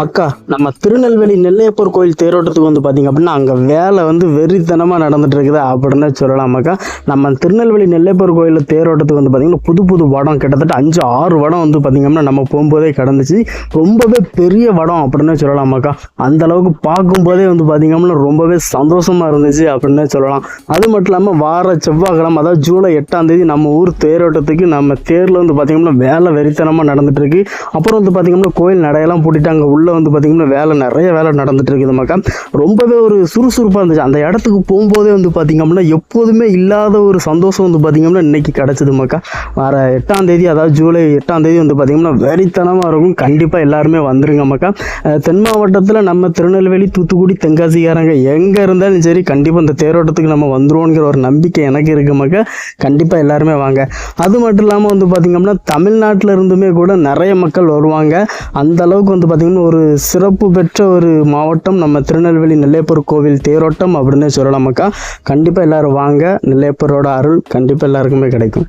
மக்கா நம்ம திருநெல்வேலி நெல்லையப்பர் கோயில் தேரோட்டத்துக்கு வந்து பார்த்தீங்க அப்படின்னா அங்கே வேலை வந்து வெறித்தனமாக நடந்துட்டு இருக்குது அப்படின்னு சொல்லலாம் மக்கா. நம்ம திருநெல்வேலி நெல்லையப்பர் கோயில் தேரோட்டத்துக்கு வந்து பார்த்தீங்கன்னா புது புது வடம் கிட்டத்தட்ட அஞ்சு ஆறு வடம் வந்து பார்த்தீங்கன்னா நம்ம போகும்போதே கிடந்துச்சு. ரொம்பவே பெரிய வடம் அப்படின்னு சொல்லலாம் மக்கா. அந்த அளவுக்கு பார்க்கும்போதே வந்து பார்த்தீங்கன்னா ரொம்பவே சந்தோஷமாக இருந்துச்சு அப்படின்னு சொல்லலாம். அது மட்டும் இல்லாமல் வார செவ்வாய்க்கிழமை அதாவது ஜூலை எட்டாம் தேதி நம்ம ஊர் தேரோட்டத்துக்கு நம்ம தேரில் வந்து பார்த்தீங்கன்னா வேலை வெறித்தனமாக நடந்துட்டு இருக்கு அப்புறம் வந்து பார்த்தீங்கன்னா கோயில் நடையெல்லாம் பூட்டிட்டு அங்கே உள்ளே வந்து பார்த்திங்கன்னா வேலை நிறைய வேலை நடந்துட்டு இருக்குது மக்கா. ரொம்பவே ஒரு சுறுசுறுப்பாக இருந்துச்சு. அந்த இடத்துக்கு போகும்போதே வந்து பார்த்திங்க அப்படின்னா எப்போதுமே இல்லாத ஒரு சந்தோஷம் வந்து பார்த்தீங்கன்னா இன்றைக்கி கிடச்சிது மக்கா. வர எட்டாம் தேதி அதாவது ஜூலை எட்டாம் தேதி வந்து பார்த்தீங்கன்னா வெறித்தனமாக இருக்கும். கண்டிப்பாக எல்லாருமே வந்துருங்க மக்கா. தென் மாவட்டத்தில் நம்ம திருநெல்வேலி தூத்துக்குடி தென்காசிக்காரங்க எங்கே இருந்தாலும் சரி கண்டிப்பாக இந்த தேரோட்டத்துக்கு நம்ம வந்துருவோங்கிற ஒரு நம்பிக்கை எனக்கு இருக்கு மக்கா. கண்டிப்பாக எல்லாருமே வாங்க. அது மட்டும் இல்லாமல் வந்து பார்த்திங்க அப்படின்னா தமிழ்நாட்டில் இருந்துமே கூட நிறைய மக்கள் வருவாங்க. அந்த அளவுக்கு வந்து பார்த்திங்கன்னா ஒரு சிறப்பு பெற்ற ஒரு மாவட்டம் நம்ம திருநெல்வேலி நெல்லையப்பர் கோவில் தேரோட்டம் அப்படின்னே சொல்லலாம் மக்கா கண்டிப்பாக எல்லோரும் வாங்க நெல்லையப்பரோட அருள் கண்டிப்பாக எல்லாருக்குமே கிடைக்கும்.